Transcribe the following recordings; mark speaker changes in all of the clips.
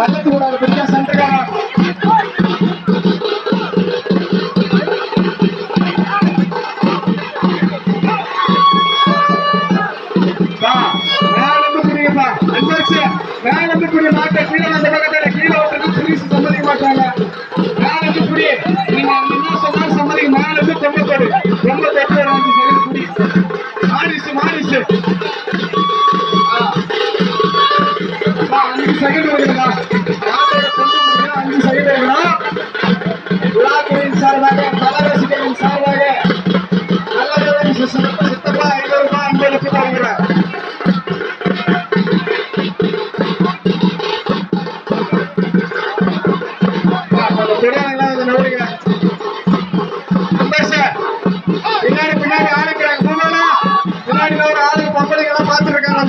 Speaker 1: பல்லக்கு கூட பெரிய சண்டைக்காரன் மேலத்துக்குரிய மாட்டை கீழே. வந்த பக்கத்தில் கீழே விட்டுருக்கு பிரிசு சம்மதிக்க மாட்டாங்க மேலத்துக்குரிய நீங்க என்ன சொன்னாலும் சம்மதிக்க மேலத்து தொம்பத்தோடு தொம்பத்தோடு வந்து சரி குடி மாறிச்சு மாறிச்சு செகண்ட் வருதுமா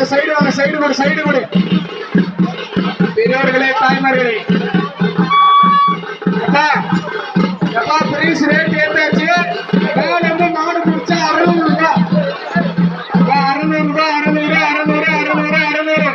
Speaker 1: அந்த சைடு வாங்க சைடு கொடு சைடு கொடு. பெரியவர்களே தாய்மார்களே. அப்பா எப்பா பிரைஸ் ரேட் ஏத்தாச்சு மேல இருந்து மாடு பிடிச்சா அறுநூறு ரூபாய் அறுநூறு ரூபாய் அறுநூறு அறுநூறு அறுநூறு அறுநூறு.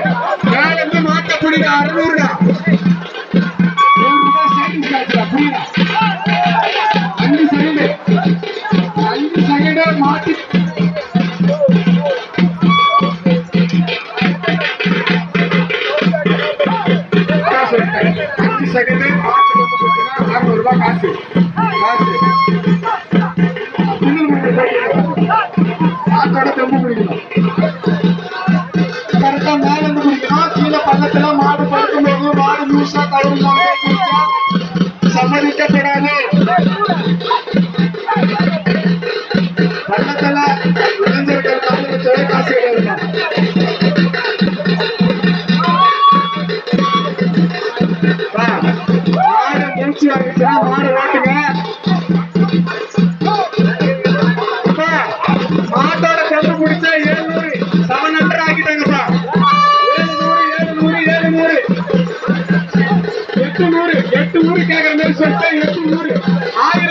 Speaker 1: செகண்ட் அறுநூறு ரூபாய் காசு. காசு. காத்தோட தெம்பு குடிக்கணும் கரெக்டா மேல இருந்து குடிக்கணும் கீழே பள்ளத்துல மாடு படுக்கும் போது மாடு லூசா கழுவு சம்மதிக்கப்படாது குச்சி வந்துச்சுன்னா மாடு ஓட்டுங்க மாட்டோட கொண்டு முடிச்சா ஏழுநூறு சமநன்றி ஆக்கிட்டாங்க சார் ஏழுநூறு ஏழுநூறு எட்டு நூறு எட்டு நூறு கேட்கற மாதிரி சொல்லிட்டா எட்டு நூறு ஆயிரம்